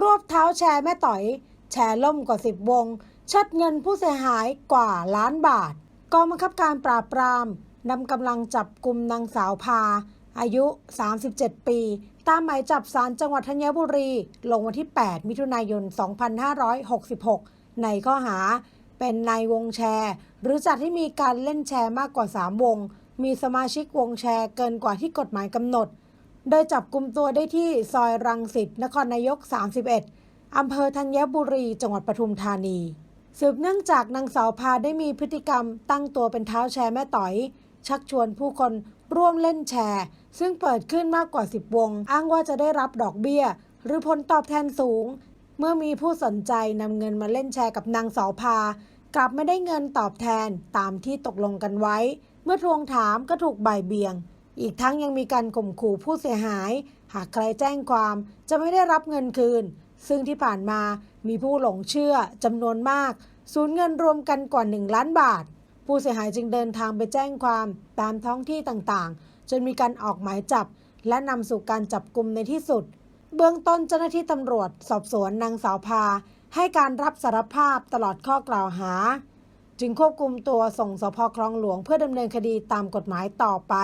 รวบเท้าแชร์แม่ต่อย แชร์ล่มกว่า10วงชดเงินผู้เสียหายกว่าล้านบาท กองบังคับการปราบปรามนำกำลังจับกลุ่มนางสาวพา อายุ 37 ปี ตามหมายจับศาลจังหวัดธัญบุรี ลงวันที่ 8 มิถุนายน 2566 ในข้อหา เป็นนายวงแชร์ หรือจัดให้มีการเล่นแชร์มากกว่า 3 วง มีสมาชิกวงแชร์เกินกว่าที่กฎหมายกำหนด โดยจับกลุ่มตัวได้ที่ซอยรังสิตนครนายก 31 อำเภอธัญบุรี จังหวัดปทุมธานี สืบเนื่องจากนางสาวพาได้มีพฤติกรรมตั้งตัวเป็นเท้าแชร์แม่ต่อย ชักชวนผู้คนร่วมเล่นแชร์ ซึ่งเปิดขึ้นมากกว่า 10 วง อ้างว่าจะได้รับดอกเบี้ย หรือผลตอบแทนสูง เมื่อมีผู้สนใจนำเงินมาเล่นแชร์กับนางสาวพากลับไม่ได้เงินตอบแทนตามที่ตกลงกันไว้ เมื่อทวงถามก็ถูกบ่ายเบี่ยง อีกทั้งยังมีการข่มขู่ผู้เสียหาย หากใครแจ้งความจะไม่ได้รับเงินคืน ซึ่งที่ผ่านมามีผู้หลงเชื่อจำนวนมากสูญเงินรวมกันกว่า 1 ล้านบาท ผู้เสียหายจึงเดินทางไปแจ้งความตามท้องที่ต่างๆ จนมีการออกหมายจับ และนำสู่การจับกลุ่มในที่สุด เบื้องต้นเจ้าหน้าที่ตำรวจ สอบสวนนางสาวพา ให้การรับสารภาพตลอดข้อกล่าวหา จึงควบคุมตัวส่งสพคลองหลวงเพื่อดำเนินคดีตามกฎหมายต่อไป